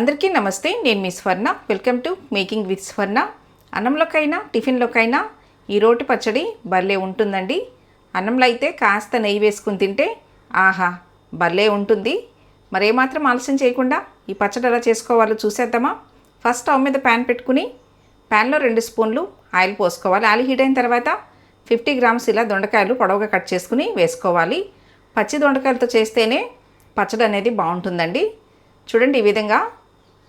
అందరికీ నమస్తే నేను మీ Swarna. Welcome to making with Swarna అన్నంలోకైనా టిఫిన్లోకైనా ఈ రోటి పచ్చడి భలే ఉంటుందండి. అన్నంలో అయితే కాస్త నెయ్యి వేసుకుని తింటే ఆహా భలే ఉంటుంది. మరేమాత్రం ఆలస్యం చేయకుండా ఈ పచ్చడి ఎలా చేసుకోవాలో చూసేద్దామా? ఫస్ట్ స్టవ్ మీద ప్యాన్ పెట్టుకుని ప్యాన్లో రెండు స్పూన్లు ఆయిల్ పోసుకోవాలి. ఆయిల్ హీట్ అయిన తర్వాత ఫిఫ్టీ గ్రామ్స్ ఇలా దొండకాయలు పొడవుగా కట్ చేసుకుని వేసుకోవాలి. పచ్చి దొండకాయలతో చేస్తేనే పచ్చడి అనేది బాగుంటుందండి. చూడండి ఈ విధంగా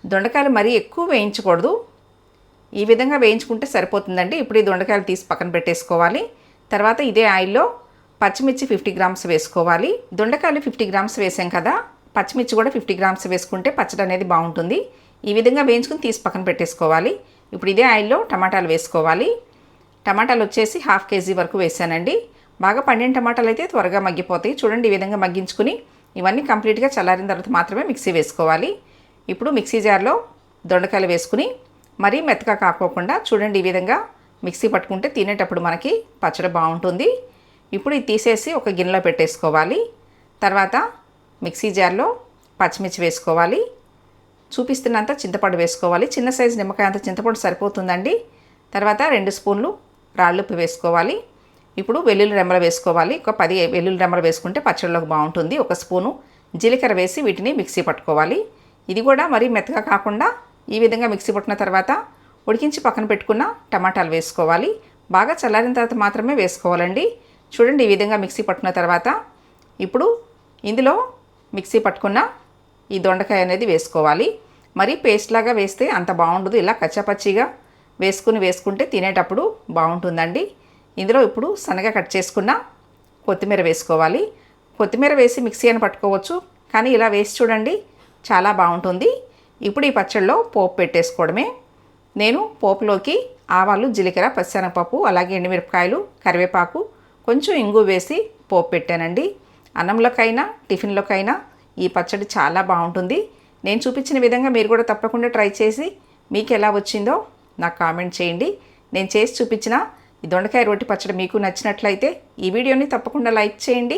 దొండకాయలు మరీ ఎక్కువ వేయించకూడదు. ఈ విధంగా వేయించుకుంటే సరిపోతుందండి. ఇప్పుడు ఈ దొండకాయలు తీసి పక్కన పెట్టేసుకోవాలి. తర్వాత ఇదే ఆయిల్లో పచ్చిమిర్చి ఫిఫ్టీ గ్రామ్స్ వేసుకోవాలి. దొండకాయలు ఫిఫ్టీ గ్రామ్స్ వేసాం కదా. పచ్చిమిర్చి కూడా ఫిఫ్టీ గ్రామ్స్ వేసుకుంటే పచ్చడి అనేది బాగుంటుంది. ఈ విధంగా వేయించుకుని తీసి పక్కన పెట్టేసుకోవాలి. ఇప్పుడు ఇదే ఆయిల్లో టమాటాలు వేసుకోవాలి. టమాటాలు వచ్చేసి హాఫ్ కేజీ వరకు వేసానండి. బాగా పండిన టమాటాలు అయితే త్వరగా మగ్గిపోతాయి. చూడండి ఈ విధంగా మగ్గించుకుని ఇవన్నీ కంప్లీట్గా చల్లారిన తర్వాత మాత్రమే మిక్సీ వేసుకోవాలి. ఇప్పుడు మిక్సీ జార్లో దొండకాయలు వేసుకుని మరీ మెత్తగా కాకోకుండా చూడండి ఈ విధంగా మిక్సీ పట్టుకుంటే తినేటప్పుడు మనకి పచ్చడి బాగుంటుంది. ఇప్పుడు ఇది తీసేసి ఒక గిన్నెలో పెట్టేసుకోవాలి. తర్వాత మిక్సీ జార్లో పచ్చిమిర్చి వేసుకోవాలి. చూపిస్తున్నంత చింతపండు వేసుకోవాలి. చిన్న సైజు నిమ్మకాయ అంత చింతపండు సరిపోతుందండి. తర్వాత రెండు స్పూన్లు రాళ్ళుప్పు వేసుకోవాలి. ఇప్పుడు వెల్లుల్లి రెమ్మలు వేసుకోవాలి. ఒక పది వెల్లుల్లి రెమ్మలు వేసుకుంటే పచ్చడిలోకి బాగుంటుంది. ఒక స్పూను జీలకర్ర వేసి వీటిని మిక్సీ పట్టుకోవాలి. ఇది కూడా మరీ మెత్తగా కాకుండా ఈ విధంగా మిక్సీ పట్టిన తర్వాత ఉడికించి పక్కన పెట్టుకున్న టమాటాలు వేసుకోవాలి. బాగా చల్లారిన తర్వాత మాత్రమే వేసుకోవాలండి. చూడండి ఈ విధంగా మిక్సీ పట్టుకున్న తర్వాత ఇప్పుడు ఇందులో మిక్సీ పట్టుకున్న ఈ దొండకాయ అనేది వేసుకోవాలి. మరీ పేస్ట్ లాగా వేస్తే అంత బాగుండదు. ఇలా కచ్చాపచ్చిగా వేసుకుని వేసుకుంటే తినేటప్పుడు బాగుంటుందండి. ఇందులో ఇప్పుడు సన్నగా కట్ చేసుకున్న కొత్తిమీర వేసుకోవాలి. కొత్తిమీర వేసి మిక్సీ అని పట్టుకోవచ్చు. కానీ ఇలా వేసి చూడండి చాలా బాగుంటుంది. ఇప్పుడు ఈ పచ్చడిలో పోపు పెట్టేసుకోవడమే. నేను పోపులోకి ఆవాలు జీలకర్ర పచ్చనపప్పు అలాగే ఎండుమిరపకాయలు కరివేపాకు కొంచెం ఇంగు వేసి పోపు పెట్టానండి. అన్నంలోకైనా టిఫిన్లోకైనా ఈ పచ్చడి చాలా బాగుంటుంది. నేను చూపించిన విధంగా మీరు కూడా తప్పకుండా ట్రై చేసి మీకు ఎలా వచ్చిందో నాకు కామెంట్ చేయండి. నేను చేసి చూపించిన ఈ దొండకాయ రోటి పచ్చడి మీకు నచ్చినట్లయితే ఈ వీడియోని తప్పకుండా లైక్ చేయండి.